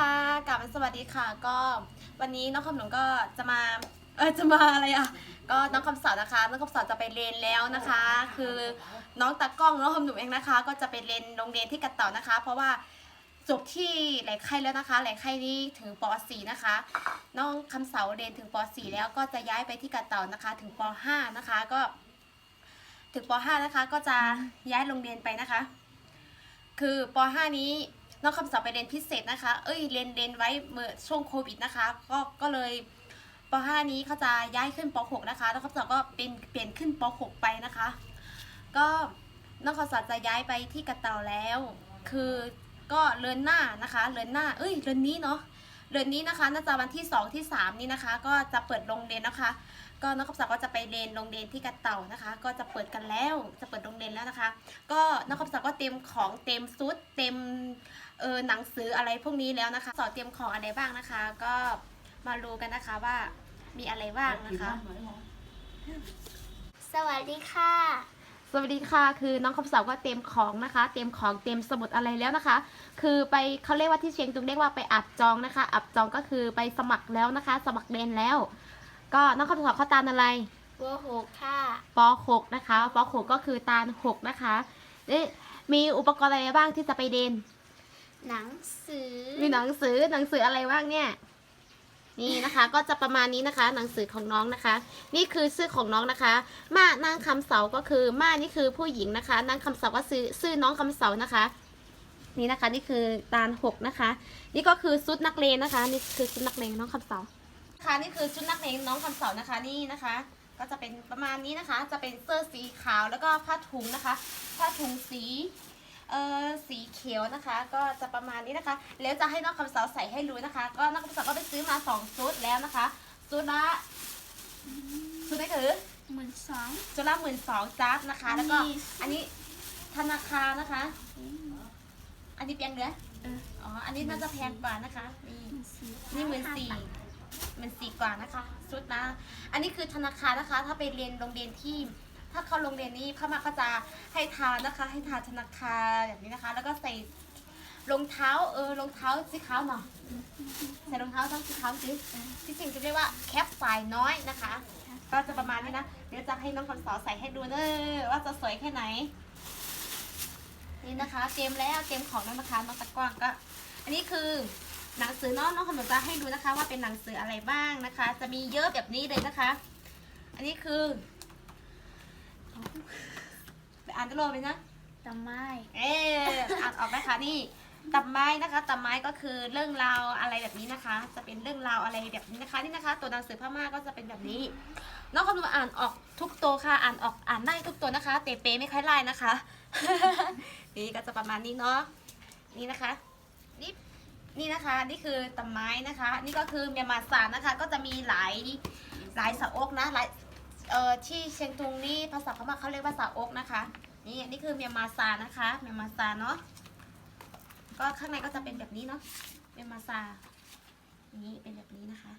ค่ะกลับมาสวัสดีค่ะ ก็วันนี้น้องคำหนุ่มก็จะมาเออจะมาอะไรอะ ก็น้องคำสาวนะคะน้องคำสาวจะไปเรียนแล้วนะคะ คือน้องตากล้องน้องคำหนุ่มเองนะคะ ก็จะไปเรียนโรงเรียนที่กระเต่านะคะ เพราะว่าจบที่แหล่งไข่แล้วนะคะแหล่งไข่นี้ถึงป .4 นะคะ น้องคำเสาเรียนถึงป .4 แล้วก็จะย้ายไปที่กระเต่านะคะ ถึงป .5 นะคะก็ ถึงป .5 นะคะ ก็จะย้ายโรงเรียนไปนะคะ คือป .5 นี้ น้องคำสอบไปเรียนพิเศษนะคะ เอ้ยเรียนเรียนไว้เมื่อช่วงโควิดนะคะ ก็ก็เลยป .5 นี้เขาจะย้ายขึ้นป .6 นะคะ น้องคำสอบก็เป็นเปลี่ยนขึ้นป .6 ไปนะคะ ก็น้องคำสอบจะย้ายไปที่กระเต่าแล้ว คือก็เรือนหน้านะคะ เรือนหน้า เอ้ยเรือนนี้เนาะเรือนนี้นะคะน่าจะวันที่ 2 ที่ 3 นี้นะคะ ก็จะเปิดโรงเรียนนะคะ ก็น้องคำสอบก็จะไปเรียนโรงเรียนที่กระเต่านะคะ ก็จะเปิดกันแล้วจะเปิดโรงเรียนแล้วนะคะ ก็น้องคำสอบก็เตรียมของเตรียมซุดเตรียมเออหนังสืออะไรพวกนี้แล้วนะคะ สอนเตรียมของอะไรบ้างนะคะ ก็มาดูกันนะคะว่ามีอะไรบ้างนะคะ สวัสดีค่ะ สวัสดีค่ะ คือน้องคำสาวก็เตรียมของนะคะ เตรียมของเตรียมสมุดอะไรแล้วนะคะ คือไปเขาเรียกว่าที่เชียงตุงเรียกว่าไปอับจองนะคะ อับจองก็คือไปสมัครแล้วนะคะ สมัครเรียนแล้ว ก็น้องคำสาวเข้าตาลอะไรวัวหกค่ะป .6 นะคะป .6 ก็คือตาล6นะคะเอ๊ะมีอุปกรณ์อะไรบ้างที่จะไปเรียนหนังสือ มีหนังสือหนังสืออะไรบ้างเนี่ย นี่นะคะก็จะประมาณนี้นะคะ หนังสือของน้องนะคะ นี่คือชื่อของน้องนะคะมานางคำเสาก็คือมานี่คือผู้หญิงนะคะนางคำเสาก็ซื้อชื่อน้องคำเสานะคะ นี่นะคะ นี่คือตาลหกนะคะ นี่ก็คือชุดนักเรียนนะคะ นี่คือชุดนักเรียนน้องคำเสา ค่ะนี่คือชุดนักเรียนน้องคำเสานะคะนี่นะคะ ก็จะเป็นประมาณนี้นะคะ จะเป็นเสื้อสีขาวแล้วก็ผ้าถุงนะคะ ผ้าถุงสีเออสีเขียวนะคะ ก็จะประมาณนี้นะคะ แล้วจะให้น้องคำสาวใส่ให้รู้นะคะ ก็น้องคำสาวก็ไปซื้อมาสองชุดแล้วนะคะชุดละชุดไหนถือหมื่นสองชุดละหมื่นสองจับนะคะ แล้วก็นี่อันนี้ธนาคารนะคะ อันนี้เปียงเนื้ออ๋ออันนี้น่าจะแพงกว่านะคะนี่นี่หมื่นสี่ หมื่นสี่กว่านะคะชุดนะ อันนี้คือธนาคารนะคะ ถ้าไปเรียนโรงเรียนที่ ถ้าเข้าโรงเรียนนี้พระมาก็จะให้ทานนะคะ ให้ทานธนาคารแบบนี้นะคะ แล้วก็ใส่รองเท้าเออรองเท้าสีขาวหน่อยใส่รองเท้าทั้งสีขาวสิที่จริงจะเรียกว่าแคปสายน้อยนะคะ ก็จะประมาณนี้นะ เดี๋ยวจะให้น้องคำสอนใส่ให้ดูเนอะว่าจะสวยแค่ไหน นี่นะคะ เตรียมแล้วเตรียมของแล้วนะคะน้องตะกว้างก็ อันนี้คือ หนังสือเน้องน้องขนมจะให้ดูนะคะว่าเป็นหนังสืออะไรบ้างนะคะ จะมีเยอะแบบนี้เลยนะคะ อันนี้คือไปอ่านตะโลไปนะตะไม้เอออ่านออกไหมคะนี่ตับไม้นะคะตับไม้ก็คือเรื่องราวอะไรแบบนี้นะคะ จะเป็นเรื่องราวอะไรแบบนี้นะคะนี่นะคะ ตัวหนังสือพม่าก็จะเป็นแบบนี้น้องคำนวณอ่านออกทุกตัวค่ะ อ่านออกอ่านได้ทุกตัวนะคะเตเปไม่ค่อยไล่นะคะ นี่ก็จะประมาณนี้เนาะนี่นะคะนี่ นี่นะคะนี่คือตับไม้นะคะ นี่ก็คือเมียนมาสานะคะ ก็จะมีหลายหลายสาวกนะหลายเอ่อที่เชียงตุงนี่ภาษาพม่าเขาเรียกว่าสาวกนะคะ นี่นี่คือเมียนมาซานะคะ เมียนมาซาเนาะก็ข้างในก็จะเป็นแบบนี้เนาะเมียนมาซานี่เป็นแบบนี้นะคะ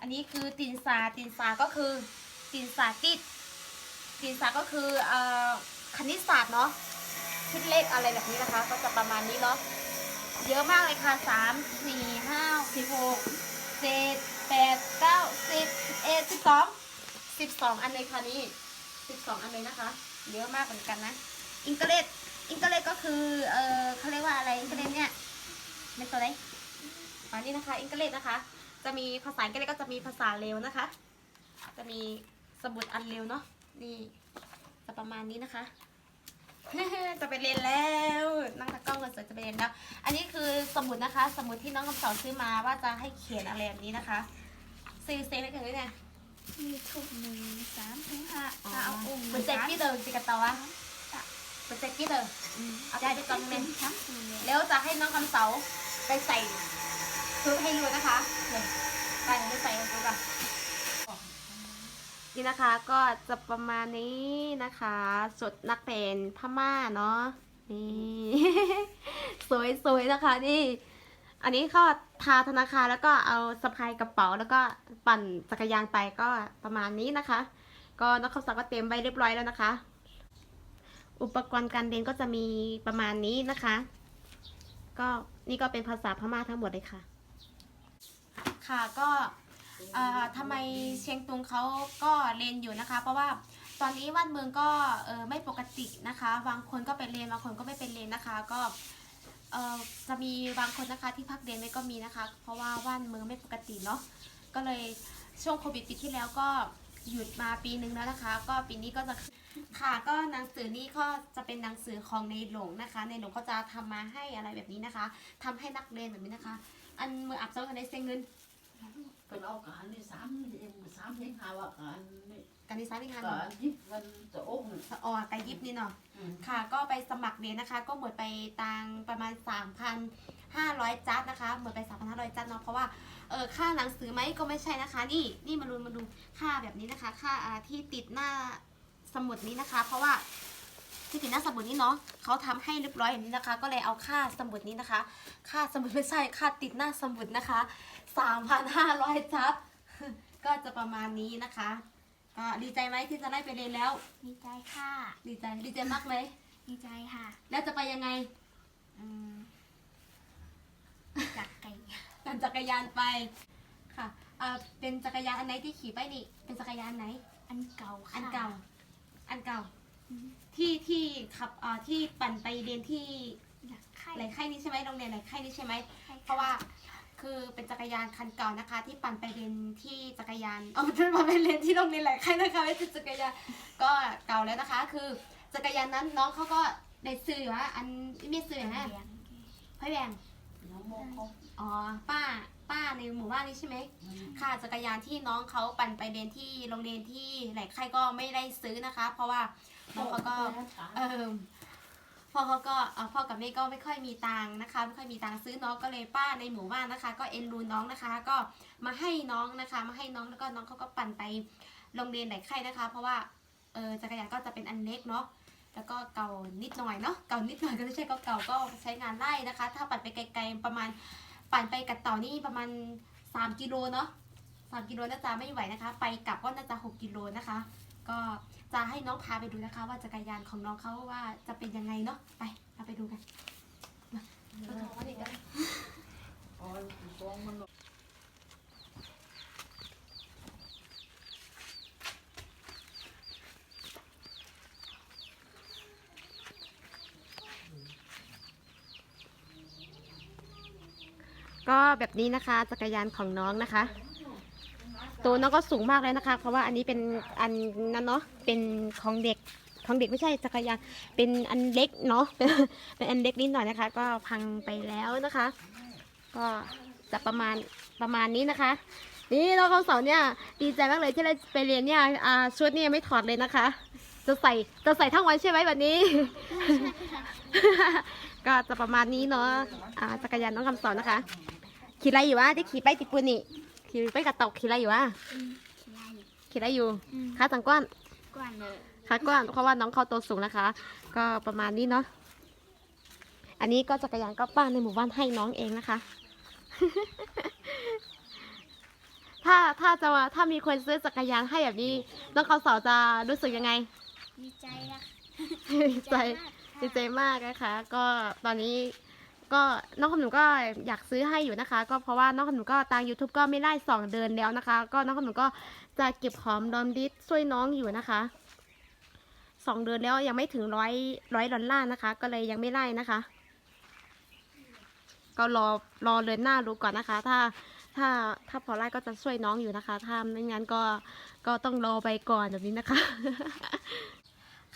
อันนี้คือตินซาตินซาก็คือตินซาติดตินซาก็คือเอ่อคณิตศาสตร์เนาะคิดเลขอะไรแบบนี้นะคะ ก็จะประมาณนี้เนาะ เยอะมากเลยค่ะสามสี่ห้าสิบหกเจ็ดแปดเก้าสิบเอ็ดสิบสองสิบสองอันเลยค่ะนี่สิบสองอันเลยนะคะ เยอะมากเหมือนกันนะ อิงเกเลตอิงเกเลตก็คือ เออเขาเรียกว่าอะไร อิงเกเลตเนี่ยเป็นตัวไหนอ๋อนี่นะคะ อิงเกเลตนะคะ จะมีภาษาอังกฤษก็จะมีภาษาเร็วนะคะ จะมีสมุดอันเร็วเนาะ นี่จะประมาณนี้นะคะ จะไปเรียนแล้วนั่งตะกล้องกันเสร็จจะไปเรียนแล้ว อันนี้คือสมุดนะคะ สมุดที่น้องคำสอนซื้อมาว่าจะให้เขียนอะไรแบบนี้นะคะซื้อเซ็งได้กันเลยเนี่ยมีทุกหนึ่งสามถึงห้าอ๋อถ้าเอาอุ้มมันเจ็กกี่เดิมจิกตาวะมันเจ็กกี่เดิมเอาไปไปก่อนเมนครับแล้วจะให้น้องคำเสาไปใส่ชุดให้ดูนะคะเนี่ยไปเดี๋ยวไปใส่ให้ดูกัน นี่นะคะก็จะประมาณนี้นะคะสุดนักเรียนพม่าเนาะนี่ สวยๆนะคะนี่ อันนี้ก็ทาธนาคารแล้วก็เอาสะพายกระเป๋าแล้วก็ปั่นจักรยานไปก็ประมาณนี้นะคะ ก็น้องคำศักดิ์ก็เตรียมไว้เรียบร้อยแล้วนะคะ อุปกรณ์การเรียนก็จะมีประมาณนี้นะคะ ก็นี่ก็เป็นภาษาพม่าทั้งหมดเลยค่ะ ค่ะก็ เอ่อทำไมเชียงตุงเขาก็เรียนอยู่นะคะ เพราะว่าตอนนี้ว่านเมืองก็เออไม่ปกตินะคะบางคนก็ไปเรียนบางคนก็ไม่ไปเรียนนะคะ ก็เออจะมีบางคนนะคะที่พักเรียนไว้ก็มีนะคะ เพราะว่าว่านเมืองไม่ปกติเนาะก็เลยช่วงโควิดปีที่แล้วก็หยุดมาปีนึงแล้วนะคะ ก็ปีนี้ก็จะค่ะก็หนังสือนี้ก็จะเป็นหนังสือของในหลวงนะคะ ในหลวงก็จะทำมาให้อะไรแบบนี้นะคะทำให้นักเรียนแบบนี้นะคะ อันมืออับเจ้ากันได้เซ็งเงิน เป็นเอาการนี่สามเองสามเองหาว่าการนี่กันดีไซน์ที่ทานการยิบมันจะโอ้มสะออไกยิบนี่เนาะค่ะก็ไปสมัครเรียนนะคะ ก็หมดไปตังประมาณ 3,500 จัดนะคะ หมดไป 3,500 จัดเนาะเพราะว่าเออค่าหนังสือไหมก็ไม่ใช่นะคะ นี่นี่มาดูมาดูค่าแบบนี้นะคะ ค่าอ่าที่ติดหน้าสมุดนี้นะคะ เพราะว่า ที่ติดหน้าสมุดนี้เนาะเขาทำให้เรียบร้อยอย่างนี้นะคะ ก็เลยเอาค่าสมุดนี้นะคะ ค่าสมุดไม่ใช่ค่าติดหน้าสมุดนะคะ3,500จัดก็จะประมาณนี้นะคะก็ดีใจไหมที่จะได้ไปเรียนแล้ว ดีใจค่ะ ดีใจดีใจมากไหมดีใจค่ะ แล้วจะไปยังไงอืมจักไก่ปั่นจักรยานไปค่ะอ่าเป็นจักรยานอันไหนที่ขี่ไปนี่ เป็นจักรยานไหน อันเก่าค่ะ อันเก่า อันเก่าอืม ที่ที่ขับอ่าที่ปั่นไปเรียนที่อยากไข่ไหลไข่นี่ใช่ไหมโรงเรียนไหลไข่นี่ใช่ไหมไข่เพราะว่าคือเป็นจักรยานคันเก่านะคะ ที่ปั่นไปเรียนที่จักรยานเอาไม่ใช่ปั่นไปเรียนที่โรงเรียนไหลไข่นะคะไม่ใช่จักรยานก็เก่าแล้วนะคะ คือจักรยานนั้นน้องเขาก็ได้ซื้ออยู่ว่าอันไม่ซื้อนะเลี้ยงพ่อแบงน้องโมเขาอ๋อป้าป้าในหมู่บ้านนี้ใช่ไหมค่ะจักรยานที่น้องเขาปั่นไปเรียนที่โรงเรียนที่ไหนใครก็ไม่ได้ซื้อนะคะ เพราะว่า น้องเขาก็เออพ่อเขาก็พ่อกับแม่ก็ไม่ค่อยมีตังค์นะคะ ไม่ค่อยมีตังค์ซื้อน้องก็เลยป้าในหมู่บ้านนะคะ ก็เอ็นดูน้องนะคะ ก็มาให้น้องนะคะ มาให้น้องแล้วก็น้องเขาก็ปั่นไปโรงเรียนไหนใครนะคะ เพราะว่าเออจักรยานก็จะเป็นอันเล็กเนาะแล้วก็เก่านิดหน่อยเนาะเก่านิดหน่อยก็ไม่ใช่เก่าเก่าก็ใช้งานได้นะคะ ถ้าปั่นไปไกลๆประมาณปั่นไปกับเต่านี่ประมาณ 3 กิโลเนาะ3กิโลน่าจะไม่ไหวนะคะ ไปกลับก็น่าจะ 6 กิโลนะคะ ก็จะให้น้องพาไปดูนะคะ ว่าจักรยานของน้องเขาว่าจะเป็นยังไงเนาะไปเราไปดูกันมาเราถอดนี่กันอ๋อฟองมันก็แบบนี้นะคะจักรยานของน้องนะคะ ตัวน้องก็สูงมากเลยนะคะ เพราะว่าอันนี้เป็นอันนั้นเนาะเป็นของเด็กของเด็กไม่ใช่จักรยานเป็นอันเล็กเนาะเป็นอันเล็กนิดหน่อยนะคะ ก็พังไปแล้วนะคะ ก็จะประมาณประมาณนี้นะคะ นี่น้องเขาสอนเนี่ยดีใจมากเลยที่ได้ไปเรียนเนี่ยชุดนี่ยไม่ถอดเลยนะคะ จะใส่จะใส่ทั้งวันใช่ไหมแบบนี้ ก็จะประมาณนี้เนาะจักรยานน้องคำสอนนะคะ ขี่อะไรอยู่วะที่ขี่ไปติดปืนนี่ ขี่ไปกับเต่าขี่อะไรอยู่วะอืมขี้ไล่ขี่อะไรอยู่อืมขาตังก้อนกวนเลยขากว้างเพราะว่าน้องเขาตัวสูงนะคะ ก็ประมาณนี้เนาะอันนี้ก็จักรยานก็ป้าในหมู่บ้านให้น้องเองนะคะ ถ้าถ้าจะว่าถ้ามีคนซื้อจักรยานให้แบบนี้น้องเขาสาวจะรู้สึกยังไง ดีใจอะดีใจดีใจมากนะคะ ก็ตอนนี้ ก็น้องขนมก็อยากซื้อให้อยู่นะคะ ก็เพราะว่าน้องขนมก็ตาง YouTube ก็ไม่ได้สองเดือนแล้วนะคะ ก็น้องขนมก็จะเก็บหอมรอมริบช่วยน้องอยู่นะคะสองเดือนแล้วยังไม่ถึงร้อยร้อยดอลลาร์นะคะ ก็เลยยังไม่ไล่นะคะ ก็รอรอเดือนหน้ารู้ก่อนนะคะ ถ้าถ้าถ้าพอไล่ก็จะช่วยน้องอยู่นะคะ ถ้าไม่งั้นก็ก็ต้องรอไปก่อนแบบนี้นะคะ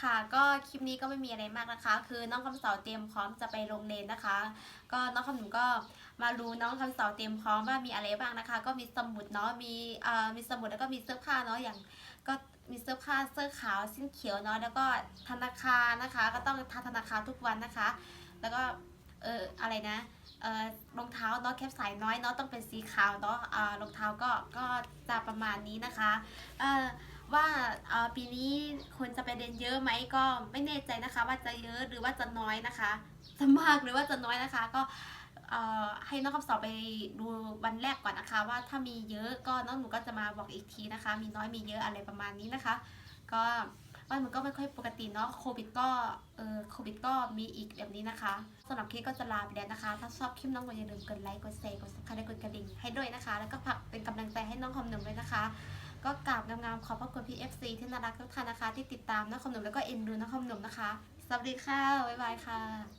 ค่ะ ก็คลิปนี้ก็ไม่มีอะไรมากนะคะ คือน้องคำเสาเตรียมพร้อมจะไปโรงเรียนนะคะ ก็น้องคำหนูก็มารู้น้องคำเสาเตรียมพร้อมว่ามีอะไรบ้างนะคะ ก็มีสมุดเนาะมีเอ่อมีสมุดแล้วก็มีเสื้อผ้าเนาะอย่างก็มีเสื้อผ้าเสื้อขาวสิ้นเขียวเนาะแล้วก็ธนาคารนะคะ ก็ต้องทาธนาคารทุกวันนะคะ แล้วก็เอออะไรนะเออรองเท้าเนาะแคปสายน้อยเนาะต้องเป็นสีขาวเนาะอ่ารองเท้าก็ก็จะประมาณนี้นะคะเออ ว่าปีนี้คนจะไปเรียนเยอะไหมก็ไม่แน่ใจนะคะ ว่าจะเยอะหรือว่าจะน้อยนะคะจะมากหรือว่าจะน้อยนะคะ ก็ให้น้องคำสอบไปดูวันแรกก่อนนะคะ ว่าถ้ามีเยอะก็น้องหนูก็จะมาบอกอีกทีนะคะ มีน้อยมีเยอะอะไรประมาณนี้นะคะ ก็บ้ามันก็ไม่ค่อยปกติเนาะโควิดก็เออโควิดก็มีอีกแบบนี้นะคะสำหรับคลิปก็จะลาไปแล้วนะคะ ถ้าชอบคลิปน้องก็อย่าลืมกดไลค์กดแชร์กดซับสไครต์กดกระดิ่งให้ด้วยนะคะ แล้วก็ฝากเป็นกำลังใจให้น้องคอมหนุ่มด้วยนะคะ ก็กราบงามๆขอบพระคุณพี่ FC ที่น่ารักทุกท่านนะคะ ที่ติดตามน้องคอมหนุ่มแล้วก็เอ็นดูน้องคอมหนุ่มนะคะ สวัสดีค่ะ บ๊ายบายค่ะ